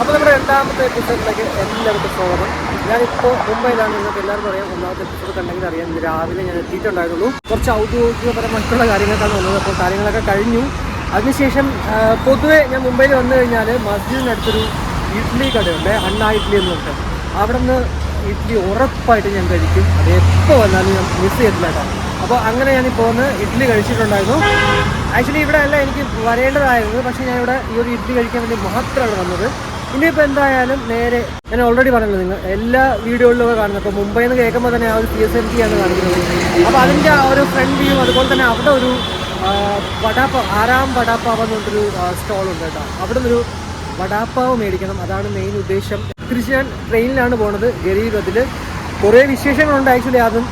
അപ്പോൾ നമ്മുടെ രണ്ടാമത്തെ എപ്പിസോഡിലേക്ക് എല്ലാവർക്കും സ്വാഗതം. ഞാനിപ്പോൾ മുംബൈയിലാണ് നിങ്ങൾക്ക് എല്ലാവർക്കും അറിയാം. ഒന്നാമത്തെ എപ്പിസോഡ് കണ്ടെങ്കിൽ അറിയാം. ഇന്ന് രാവിലെ ഞാൻ എത്തിയിട്ടുണ്ടായിരുന്നുള്ളൂ. കുറച്ച് ഔദ്യോഗികപരമായിട്ടുള്ള കാര്യങ്ങൾക്കാണ് വന്നത്. അപ്പോൾ കാര്യങ്ങളൊക്കെ കഴിഞ്ഞു. അതിനുശേഷം പൊതുവേ ഞാൻ മുംബൈയിൽ വന്നു കഴിഞ്ഞാൽ മസ്ജിദിനടുത്തൊരു ഇഡ്ഡലി കടയുണ്ട്. അണ്ണ ഇഡ്ഡലി എന്ന് പറഞ്ഞിട്ട്. അവിടെ നിന്ന് ഇഡ്ഡലി ഉറപ്പായിട്ട് ഞാൻ കഴിക്കും. അത് എപ്പോൾ വന്നാലും ഞാൻ മിസ് ചെയ്തില്ല അപ്പോൾ അങ്ങനെ ഞാനിപ്പോൾ വന്ന് ഇഡ്ഡലി കഴിച്ചിട്ടുണ്ടായിരുന്നു. ആക്ച്വലി ഇവിടെ അല്ല എനിക്ക് വരേണ്ടതായിരുന്നു. പക്ഷേ ഞാൻ ഇവിടെ ഈ ഒരു ഇഡ്ഡലി കഴിക്കാൻ വേണ്ടി മാത്രമാണ് വന്നത്. ഇനിയിപ്പോൾ എന്തായാലും നേരെ ഞാൻ ഓൾറെഡി പറഞ്ഞല്ലോ നിങ്ങൾ എല്ലാ വീഡിയോകളിലും കാണുന്നത്. അപ്പോൾ മുംബൈയിൽ നിന്ന് കേൾക്കുമ്പോൾ തന്നെ ആ ഒരു പി എസ് എം ടി ആണ് കാണിക്കുന്നത്. അപ്പോൾ അതിന്റെ ആ ഒരു ഫ്രണ്ട് വ്യൂ അതുപോലെ തന്നെ അവിടെ ഒരു വടാപ്പ ആറാം വടാപ്പാവ് എന്ന് സ്റ്റോളുണ്ട് സ്റ്റോൾ ഉണ്ട് കേട്ടോ. അവിടെ നിന്നൊരു വടാപ്പാവ് മേടിക്കണം. അതാണ് മെയിൻ ഉദ്ദേശം. തിരിച്ച് ഞാൻ ട്രെയിനിലാണ് പോണത് ഗരീബത്തിൽ കുറേ വിശേഷങ്ങളുണ്ട് ആക്ച്വലി അതും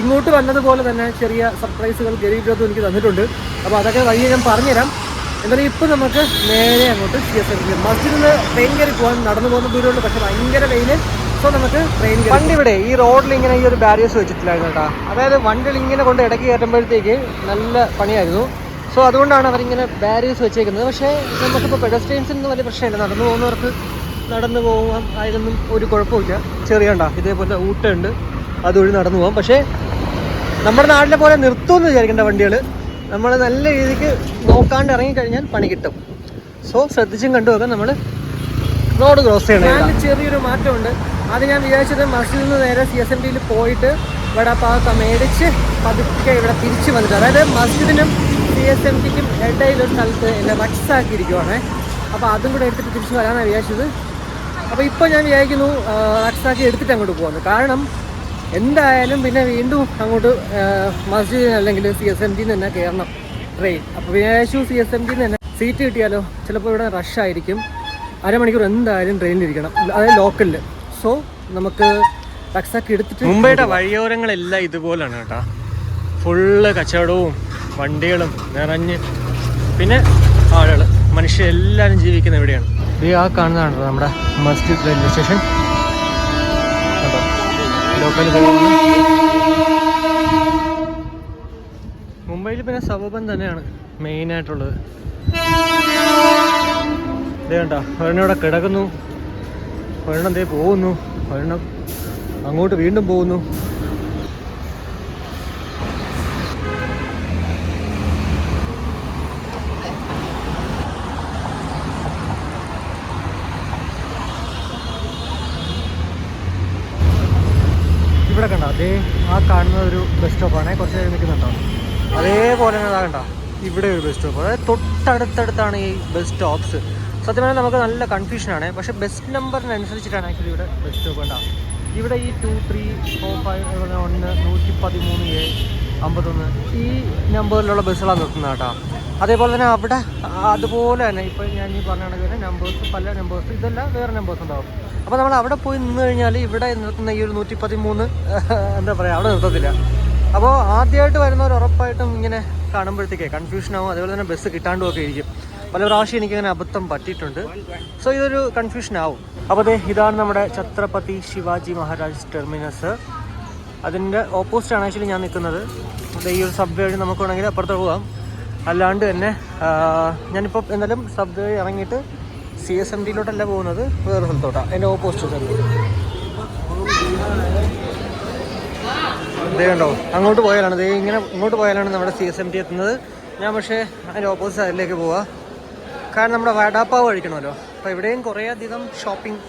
ഇങ്ങോട്ട് വന്നതുപോലെ തന്നെ ചെറിയ സർപ്രൈസുകൾ ഗരീബ് രഥം എനിക്ക് തന്നിട്ടുണ്ട്. അപ്പോൾ അതൊക്കെ വഴിയെ ഞാൻ പറഞ്ഞുതരാം. എന്നാലും ഇപ്പം നമുക്ക് നേരെ അങ്ങോട്ട് സി എസ് എം മസ്ജിദിൽ നിന്ന് ട്രെയിൻ കയറി പോകാൻ നടന്നു പോകുന്ന ദൂരമുണ്ട് പക്ഷെ ഭയങ്കര വെയിൽ സോ നമുക്ക് ട്രെയിൻ വണ്ടി ഇവിടെ ഈ റോഡിൽ ഇങ്ങനെ ഈ ഒരു ബാരിയേഴ്സ് വെച്ചിട്ടില്ലായിരുന്നു കേട്ടോ. അതായത് വണ്ടികൾ ഇങ്ങനെ കൊണ്ട് ഇടയ്ക്ക് കയറ്റുമ്പോഴത്തേക്ക് നല്ല പണിയായിരുന്നു. സോ അതുകൊണ്ടാണ് അവരിങ്ങനെ ബാരിയേഴ്സ് വെച്ചേക്കുന്നത്. പക്ഷേ നമുക്കിപ്പോൾ പെഡസ്ട്രിയൻസിന് വലിയ പ്രശ്നമില്ല. നടന്നു പോകുന്നവർക്ക് നടന്നു പോകാം ആയതൊന്നും ഒരു കുഴപ്പമില്ല ചെറിയ ഉണ്ടോ ഇതേപോലെ ഊട്ടുണ്ട് അതുവഴി നടന്നു പോകാം പക്ഷേ നമ്മുടെ നാട്ടിലെ പോലെ നിർത്തുമെന്ന് വിചാരിക്കേണ്ട വണ്ടികൾ നമ്മൾ നല്ല രീതിക്ക് നോക്കാണ്ട് ഇറങ്ങിക്കഴിഞ്ഞാൽ പണി കിട്ടും. സോ ശ്രദ്ധിച്ചും കണ്ടു കണ്ടുമൊക്കെ നമ്മൾ റോഡ് ക്രോസ് ചെയ്യണം ചെറിയൊരു മാറ്റമുണ്ട്. അത് ഞാൻ വിചാരിച്ചത് മസ്ജിദിൽ നിന്ന് നേരെ സി എസ് എം ടിയിൽ പോയിട്ട് ഇവിടെ വടാപ്പാവൊക്കെ മേടിച്ച് പതുക്കെ ഇവിടെ തിരിച്ച് വന്നിട്ട് അതായത് മസ്ജിദിനും സി എസ് എം ടിക്കും ഇടയിലൊരു സ്ഥലത്ത് എന്നെ റക്സാക്കിയിരിക്കുവാണ്. അപ്പോൾ അതും കൂടെ എടുത്തിട്ട് തിരിച്ച് വരാനാണ് വിചാരിച്ചത്. അപ്പോൾ ഇപ്പോൾ ഞാൻ വിചാരിക്കുന്നു റക്സാക്കി എടുത്തിട്ട് അങ്ങോട്ട് പോകുന്നു കാരണം എന്തായാലും പിന്നെ വീണ്ടും അങ്ങോട്ട് മസ്ജിദ് അല്ലെങ്കിൽ സി എസ് എം ടിന്ന് തന്നെ കയറണം. ട്രെയിൻ അപ്പോൾ വിചാരിച്ചു സി എസ് എം ടിന്ന് തന്നെ സീറ്റ് കിട്ടിയാലോ? ചിലപ്പോൾ ഇവിടെ റഷ് ആയിരിക്കും. അരമണിക്കൂർ എന്തായാലും ട്രെയിനിലിരിക്കണം അതായത് ലോക്കലിൽ സോ നമുക്ക് ടക്സാക്കി എടുത്തിട്ട് മുംബൈയുടെ വഴിയോരങ്ങളെല്ലാം ഇതുപോലെയാണ് കേട്ടോ. ഫുള്ള് കച്ചവടവും വണ്ടികളും നിറഞ്ഞ്. പിന്നെ ആളുകൾ മനുഷ്യരെല്ലാവരും ജീവിക്കുന്ന എവിടെയാണ് ഈ ആ കാണുന്നതാണ് നമ്മുടെ മസ്ജിദ് റെയിൽവേ സ്റ്റേഷൻ മുംബൈയിൽ പിന്നെ സബബൻ തന്നെയാണ് മെയിൻ ആയിട്ടുള്ളത്. ഒരെണ്ണം ഇവിടെ കിടക്കുന്നു. ഒരെണ്ണം ദേ പോകുന്നു. ഒരെണ്ണം അങ്ങോട്ട് വീണ്ടും പോകുന്നു ഇവിടെ കണ്ടോ അതേ ആ കാണുന്ന ഒരു ബസ് സ്റ്റോപ്പാണ് കുറച്ച് നേരം നിൽക്കുന്നുണ്ടോ? അതേപോലെ തന്നെ അതാകണ്ട ഇവിടെ ഒരു ബസ് സ്റ്റോപ്പ് അതായത് തൊട്ടടുത്തടുത്താണ് ഈ ബസ് സ്റ്റോപ്സ് സത്യം പറഞ്ഞാൽ നമുക്ക് നല്ല കൺഫ്യൂഷനാണ് പക്ഷേ ബസ് നമ്പറിനനുസരിച്ചിട്ടാണ് ആക്ച്വലി ഇവിടെ ബസ് സ്റ്റോപ്പ് ഉണ്ടാവും ഇവിടെ ഈ ടു ത്രീ ഫോർ ഫൈവ് ഒന്ന് നൂറ്റി പതിമൂന്ന് എ അമ്പത്തൊന്ന് ഈ നമ്പറിലുള്ള ബസ്സുകളാണ് നിർത്തുന്നത് കേട്ടോ. അതേപോലെ തന്നെ അവിടെ അതുപോലെ തന്നെ ഇപ്പോൾ ഞാൻ ഈ പറഞ്ഞ നമ്പേഴ്സ് പല നമ്പേഴ്സ് ഇതെല്ലാം വേറെ നമ്പേഴ്സ് ഉണ്ടാവും. അപ്പോൾ നമ്മൾ അവിടെ പോയി നിന്ന് കഴിഞ്ഞാൽ ഇവിടെ നിർത്തുന്ന ഈ ഒരു നൂറ്റി പതിമൂന്ന് എന്താ പറയുക അവിടെ നിർത്തത്തില്ല. അപ്പോൾ ആദ്യമായിട്ട് വരുന്നവർ ഉറപ്പായിട്ടും ഇങ്ങനെ കാണുമ്പോഴത്തേക്കേ കൺഫ്യൂഷൻ ആവും. അതേപോലെ തന്നെ ബസ് കിട്ടാണ്ടും ഒക്കെ ഇരിക്കും. പല പ്രാവശ്യം എനിക്കങ്ങനെ അബദ്ധം പറ്റിയിട്ടുണ്ട്. സോ ഇതൊരു കൺഫ്യൂഷൻ ആവും. അപ്പോൾ അതെ ഇതാണ് നമ്മുടെ ഛത്രപതി ശിവാജി മഹാരാജ് ടെർമിനസ് അതിന്റെ ഓപ്പോസിറ്റാണ് ആക്ച്വലി ഞാൻ നിൽക്കുന്നത്. അത് ഈ ഒരു സബ് വഴി നമുക്ക് വേണമെങ്കിൽ അപ്പുറത്ത് പോകാം. അല്ലാണ്ട് തന്നെ ഞാനിപ്പോൾ എന്തായാലും സബ് വഴി ഇറങ്ങിയിട്ട് സി എസ് എം ഡിയിലോട്ടല്ല പോകുന്നത് വേറെ സ്ഥലത്തോട്ടാണ് അതിന്റെ ഓപ്പോസിറ്റ് സ്ഥലത്ത്. ഇതേ കണ്ടോ അങ്ങോട്ട് പോയാലാണ് ദേ ഇങ്ങനെ ഇങ്ങോട്ട് പോയാലാണ് നമ്മുടെ സി എസ് എം ടി എത്തുന്നത്. ഞാൻ പക്ഷേ അതിന്റെ ഓപ്പോസിറ്റ് സൈഡിലേക്ക് പോവാം. കാരണം നമ്മുടെ വടാപ്പാവ് കഴിക്കണമല്ലോ. അപ്പോൾ ഇവിടെയും കുറേ അധികം ഷോപ്പിംഗ്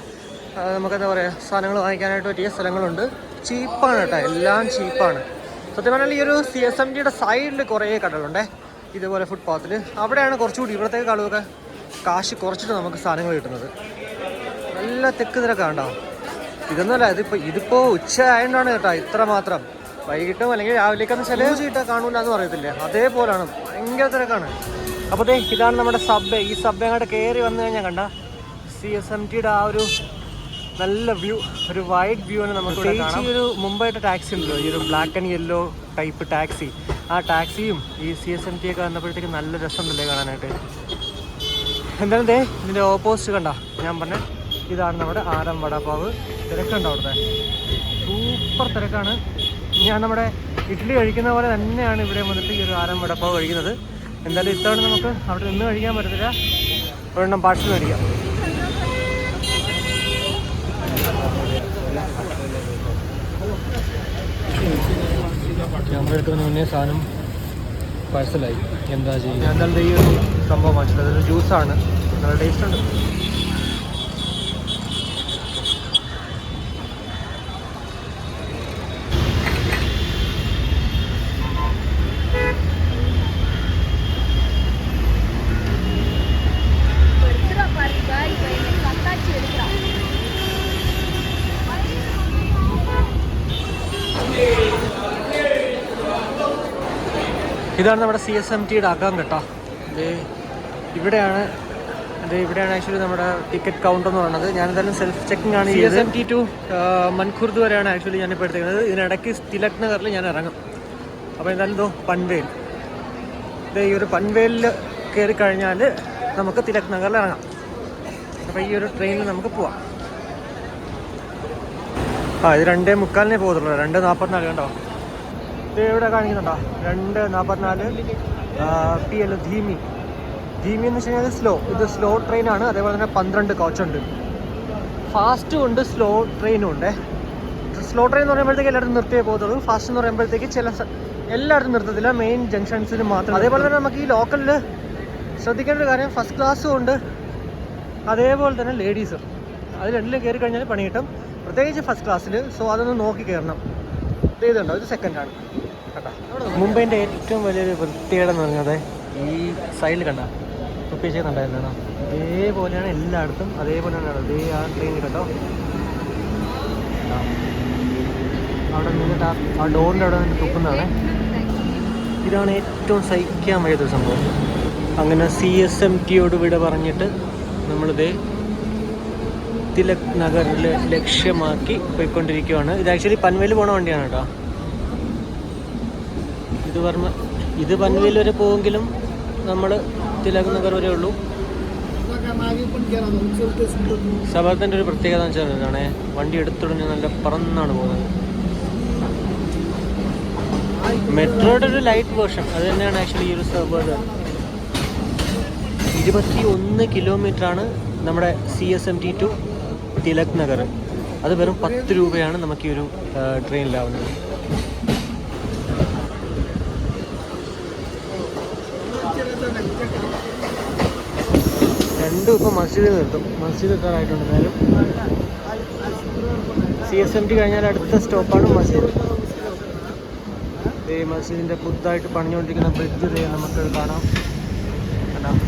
നമുക്കെന്താ പറയുക സാധനങ്ങൾ വാങ്ങിക്കാനായിട്ട് പറ്റിയ സ്ഥലങ്ങളുണ്ട്. ചീപ്പാണ് കേട്ടോ എല്ലാം ചീപ്പാണ്. സത്യം പറഞ്ഞാൽ ഈ ഒരു സി എസ് എം ടിയുടെ സൈഡിൽ കുറേ കടകളുണ്ടേ. ഇതുപോലെ ഫുട്പാത്തിൽ അവിടെയാണ് കുറച്ചുകൂടി ഇവിടത്തേക്ക് ആളുകൾക്ക് കാശ് കുറച്ചിട്ട് നമുക്ക് സാധനങ്ങൾ കിട്ടുന്നത്. നല്ല തെക്ക് തിരക്കാണ്ടോ ഇതൊന്നുമല്ല ഇതിപ്പോ ഇതിപ്പോ ഉച്ച ആയതുകൊണ്ടാണ് കേട്ടോ ഇത്ര മാത്രം. വൈകിട്ടും അല്ലെങ്കിൽ രാവിലേക്കൊന്നും ചില ചീട്ട കാണൂല എന്ന് പറയത്തില്ലേ? അതേപോലാണ്. ഭയങ്കര തിരക്കാണ്. അപ്പോൾ ദേ ഇതാണ് നമ്മുടെ സബ് ഈ സബ് അങ്ങോട്ട് കയറി വന്നു കഴിഞ്ഞാൽ കണ്ട സി എസ് എം ടിയുടെ ആ ഒരു നല്ല വ്യൂ ഒരു വൈഡ് വ്യൂ ആണ് നമുക്ക് ഈ ഒരു മുംബൈയുടെ ടാക്സി ഉണ്ടല്ലോ ഈ ഒരു black and yellow type taxi ആ ടാക്സിയും ഈ സി എസ് എം ടി ഒക്കെ വന്നപ്പോഴത്തേക്ക് നല്ല രസമുണ്ടല്ലേ കാണാനായിട്ട്? എന്തായാലും ദേ ഇതിന്റെ ഓപ്പോസിറ്റ് കണ്ട. ഞാൻ പറഞ്ഞ ഇതാണ് നമ്മുടെ ആരം വടാപ്പാവ്. തിരക്കുണ്ടോ അവിടുത്തെ? സൂപ്പർ തിരക്കാണ്. ഞാൻ നമ്മുടെ ഇഡ്ഡലി കഴിക്കുന്ന പോലെ തന്നെയാണ് ഇവിടെ വന്നിട്ട് ഈ ഒരു ആരം വടപ്പാവ് കഴിക്കുന്നത്. എന്തായാലും ഇത്തവണ നമുക്ക് അവിടെ നിന്ന് കഴിക്കാൻ പറ്റത്തില്ല. ഒരെണ്ണം പാർസൽ കഴിക്കാം നമ്മുടെ എടുക്കുന്ന മുന്നേ സാധനം പാഴ്സലായി എന്താ ചെയ്യുക? ഞാൻ എന്തായാലും ഈ ഒരു സംഭവം വാങ്ങിച്ചത് അതൊരു ജ്യൂസാണ് നല്ല ടേസ്റ്റ് ഉണ്ട്. ഇതാണ് നമ്മുടെ സി എസ് എം ടിയുടെ അകം കേട്ടോ. ഇത് ഇവിടെയാണ് ഇത് ഇവിടെയാണ് ആക്ച്വലി നമ്മുടെ ടിക്കറ്റ് കൗണ്ടർ എന്ന് പറയുന്നത്. ഞാൻ എന്തായാലും സെൽഫ് ചെക്കിംഗ് ആണ് C S M T to Mankhurd വരെയാണ് ആക്ച്വലി ഞാനിപ്പോൾ എടുത്തിരിക്കുന്നത് ഇതിനിടയ്ക്ക് തിലക് നഗറിൽ ഞാൻ ഇറങ്ങും. അപ്പോൾ എന്തായാലും ഇതോ പൺവേൽ ഇത് ഈ ഒരു പൻവേലിൽ കയറി കഴിഞ്ഞാൽ നമുക്ക് തിലക് നഗറിൽ ഇറങ്ങാം. അപ്പോൾ ഈ ഒരു ട്രെയിനിൽ നമുക്ക് പോവാം. ആ ഇത് രണ്ടേ മുക്കാലിനെ പോകത്തുള്ളൂ. രണ്ട് നാൽപ്പത്തിനാല് കണ്ടോ? ഇവിടെ കാണിക്കുന്നുണ്ടോ? രണ്ട് നാൽപ്പത്തിനാല് പി എൽ ധീമി. ധീമി എന്ന് വെച്ച് കഴിഞ്ഞാൽ സ്ലോ ഇത് സ്ലോ ട്രെയിനാണ് അതേപോലെ തന്നെ പന്ത്രണ്ട് കോച്ചുണ്ട് ഫാസ്റ്റും ഉണ്ട് സ്ലോ ട്രെയിനും ഉണ്ട്. സ്ലോ ട്രെയിൻ എന്ന് പറയുമ്പോഴത്തേക്ക് എല്ലായിടത്തും നിർത്തിയേ പോകത്തുള്ളൂ. ഫാസ്റ്റ് എന്ന് പറയുമ്പോഴത്തേക്ക് ചില എല്ലായിടത്തും നിർത്തത്തില്ല. മെയിൻ ജംഗ്ഷൻസിൽ മാത്രം അതേപോലെ തന്നെ നമുക്ക് ഈ ലോക്കലിൽ ശ്രദ്ധിക്കേണ്ട ഒരു കാര്യം ഫസ്റ്റ് ക്ലാസ്സും ഉണ്ട്. അതേപോലെ തന്നെ ലേഡീസും അത് രണ്ടിലും കയറി കഴിഞ്ഞാൽ പണി കിട്ടും. പ്രത്യേകിച്ച് ഫസ്റ്റ് ക്ലാസ്സിൽ സോ അതൊന്ന് നോക്കി കയറണം ഇത് ഇതുണ്ടോ? ഇത് സെക്കൻഡാണ് മുംബൈന്റെ ഏറ്റവും വലിയൊരു വൃത്തികേട് എന്ന് പറഞ്ഞത് ഈ സൈഡിൽ കണ്ട. പ്രത്യേകിച്ച് കണ്ടായിരുന്നോ ഇതേപോലെയാണ് എല്ലായിടത്തും അതേപോലെയാണ് അതേ ആ ട്രെയിൻ കേട്ടോ അവിടെ നിന്നിട്ട് ആ ഡോറിന്റെ അവിടെ നിന്ന് തുപ്പുന്നതാണ്. ഇതാണ് ഏറ്റവും സഹിക്കാൻ വയ്യാത്തൊരു സംഭവം. അങ്ങനെ സി എസ് എം ടിയോട് വിട പറഞ്ഞിട്ട് നമ്മളിത് തിലക് നഗറിൽ ലക്ഷ്യമാക്കി പോയിക്കൊണ്ടിരിക്കുകയാണ് ഇത് ആക്ച്വലി പൻവേൽ പോണ വണ്ടിയാണ് കേട്ടോ. ഇത് പറഞ്ഞ ഇത് പൻവേൽ വരെ പോവെങ്കിലും നമ്മൾ തിലക് നഗർ വരെ ഉള്ളൂ. സബർത്തിന്റെ ഒരു പ്രത്യേകത എന്ന് വെച്ചാൽ ഇതാണ്. വണ്ടി എടുത്തുടഞ്ഞ് നല്ല പറന്നാണ് പോകുന്നത്. മെട്രോയുടെ ഒരു ലൈറ്റ് വേർഷൻ അത് തന്നെയാണ് ആക്ച്വലി ഈ ഒരു സബർഡ് ഇരുപത്തി ഒന്ന് കിലോമീറ്റർ ആണ് നമ്മുടെ C S M T to Tilak Nagar. അത് വെറും പത്ത് രൂപയാണ് നമുക്ക് ഈ ഒരു ട്രെയിനിലാവുന്നത് രണ്ടും ഇപ്പോൾ മസ്ജിദിൽ നിർത്തും. മസ്ജിദ് എത്താറായിട്ടുണ്ട് എന്നാലും സി എസ് എം ടി കഴിഞ്ഞാൽ അടുത്ത സ്റ്റോപ്പാണ് മസ്ജിദ്. ഈ മസ്ജിദിന്റെ പുതുതായിട്ട് പണിഞ്ഞുകൊണ്ടിരിക്കുന്ന ബ്രിഡ്ജ് നമുക്ക് കാണാം. കണ്ടാം?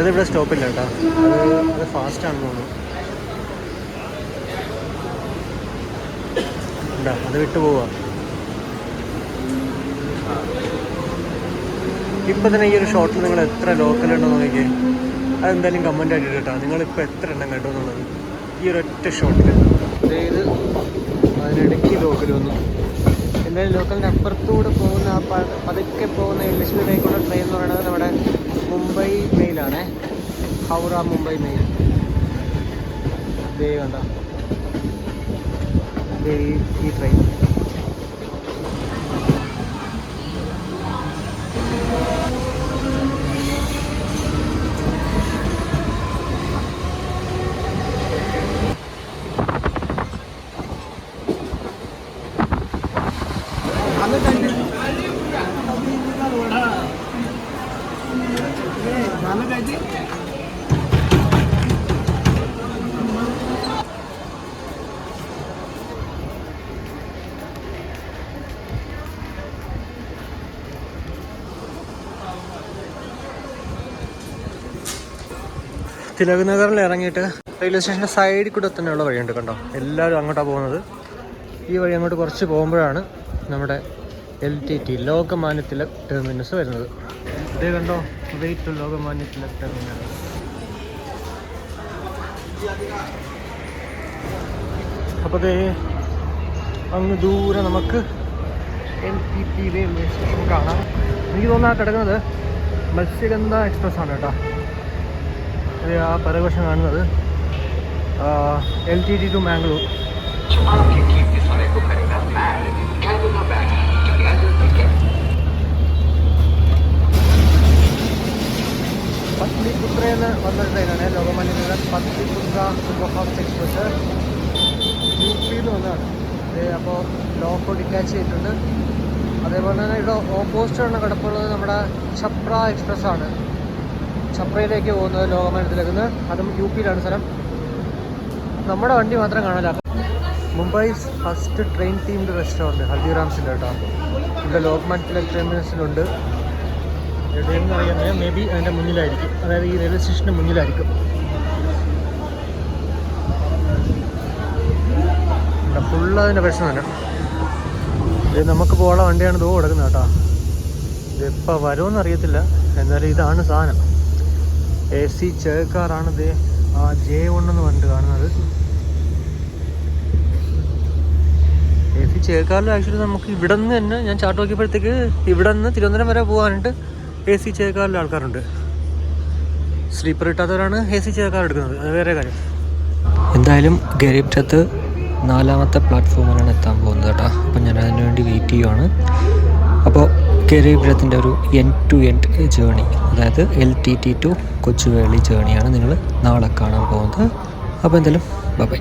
മറ്റേത് ഇവിടെ സ്റ്റോപ്പില്ല കേട്ടോ. അത് ഫാസ്റ്റ് ആണെന്ന് തോന്നുന്നു. അത് വിട്ടു പോവാ. ഇപ്പൊ തന്നെ ഈ ഒരു ഷോട്ടിൽ നിങ്ങൾ എത്ര ലോക്കൽ ഉണ്ടോ നോക്കിയേ അതെന്തായാലും കമന്റ് ആയിട്ട് കേട്ടോ നിങ്ങളിപ്പോൾ എത്ര എണ്ണം കണ്ടു എന്നുള്ളത്. ഈ ഒറ്റ ഷോട്ടിൽ അതായത് അതിനിടയ്ക്ക് ലോക്കൽ വന്നു. എന്തായാലും ലോക്കലിന്റെ അപ്പുറത്തൂടെ പോകുന്ന ആ പതുക്കെ പോകുന്ന ലക്ഷ്മിയിലേക്കുള്ള ട്രെയിൻ എന്ന് പറയുന്നത് നമ്മുടെ മുംബൈ മെയിലാണ് ഹൗറ മുംബൈ മെയിൽ ദേ കണ്ട. ഈ ട്രെയിൻ തിലക് നഗറിൽ ഇറങ്ങിയിട്ട് റെയിൽവേ സ്റ്റേഷന്റെ സൈഡിൽ കൂടെ തന്നെയുള്ള വഴിയുണ്ട് കണ്ടോ? എല്ലാവരും അങ്ങോട്ടാണ് പോകുന്നത്. ഈ വഴി അങ്ങോട്ട് കുറച്ച് പോകുമ്പോഴാണ് നമ്മുടെ L T T Lokmanya Tilak terminus വരുന്നത്. ഇത് കണ്ടോ? വെയിറ്റ് ലോകമാന്യ തിലക് ടെർമിനസ് അപ്പോൾ ദേ അങ്ങ് ദൂരെ നമുക്ക് L T T railway station കാണാം. എനിക്ക് തോന്നുന്നു കിടക്കുന്നത് മത്സ്യഗന്ധ എക്സ്പ്രസ് ആണ് കേട്ടോ. ഇത് ആ പരവശം കാണുന്നത് L T T to Mangalore പത്നിപുത്രയെന്ന് വന്നൊരു ട്രെയിനാണ് Lokmanya Patliputra superfast express U പിയിൽ വന്നതാണ്. അപ്പോൾ ലോക്കോ ഡിറ്റാച്ച് ചെയ്തിട്ടുണ്ട്. അതേപോലെ തന്നെ ഇവിടെ ഓപ്പോസിറ്റ് ആണ് കിടപ്പുള്ളത് നമ്മുടെ ഛപ്ര എക്സ്പ്രസ് ആണ്. ഛപ്രയിലേക്ക് പോകുന്നത് ലോകമാന്യത്തിലേക്ക് അതും യു പിയിലാണ് സ്ഥലം. നമ്മുടെ വണ്ടി മാത്രം കാണില്ല Mumbai first train themed restaurant ഹൽദിറാംസിന്റെ കേട്ടോ. ഇവിടെ ലോക്മാൻ തിലക് ടെർമിനസിലുണ്ട്. എവിടെയെന്ന് പറയുന്നത് മേ ബി അതിന്റെ മുന്നിലായിരിക്കും. അതായത് ഈ റെയിൽവേ സ്റ്റേഷന്റെ മുന്നിലായിരിക്കും. ഫുള്ള് അതിന്റെ പ്രശ്നം തന്നെ. ഇത് നമുക്ക് പോകാനുള്ള വണ്ടിയാണ് ഇതോ കിടക്കുന്നത് കേട്ടോ. ഇതിപ്പോൾ വരുമെന്ന് അറിയത്തില്ല. എന്നാലും ഇതാണ് സാധനം. എ സി ചേക്കാറാണ് ഇത്. ആ ജെ വൺ എന്ന് പറഞ്ഞിട്ട് കാണുന്നത്. എ സി ചേക്കാറിൽ ആക്ച്വലി നമുക്ക് ഇവിടെ നിന്ന് തന്നെ ഞാൻ ചാട്ട് നോക്കിയപ്പോഴത്തേക്ക് ഇവിടെ നിന്ന് തിരുവനന്തപുരം വരെ പോകാനായിട്ട് എ സി ചേക്കാറിൽ ആൾക്കാരുണ്ട്. സ്ലീപ്പർ കിട്ടാത്തവരാണ് എ സി ചേക്കാർ എടുക്കുന്നത്. അത് വേറെ കാര്യം. എന്തായാലും ഗരീബ് ചത്ത് നാലാമത്തെ പ്ലാറ്റ്ഫോമിലാണ് എത്താൻ പോകുന്നത് കേട്ടോ. അപ്പം ഞാൻ അതിനു വേണ്ടി വെയിറ്റ് ചെയ്യുവാണ്. അപ്പോൾ ഗരീബ് രത്തിന്റെ ഒരു എൻ ടു എൻഡ് ജേണി അതായത് L T T to Kochuveli ജേണിയാണ് നിങ്ങൾ നാളെ കാണാൻ പോകുന്നത്. അപ്പോൾ എന്തായാലും ബൈ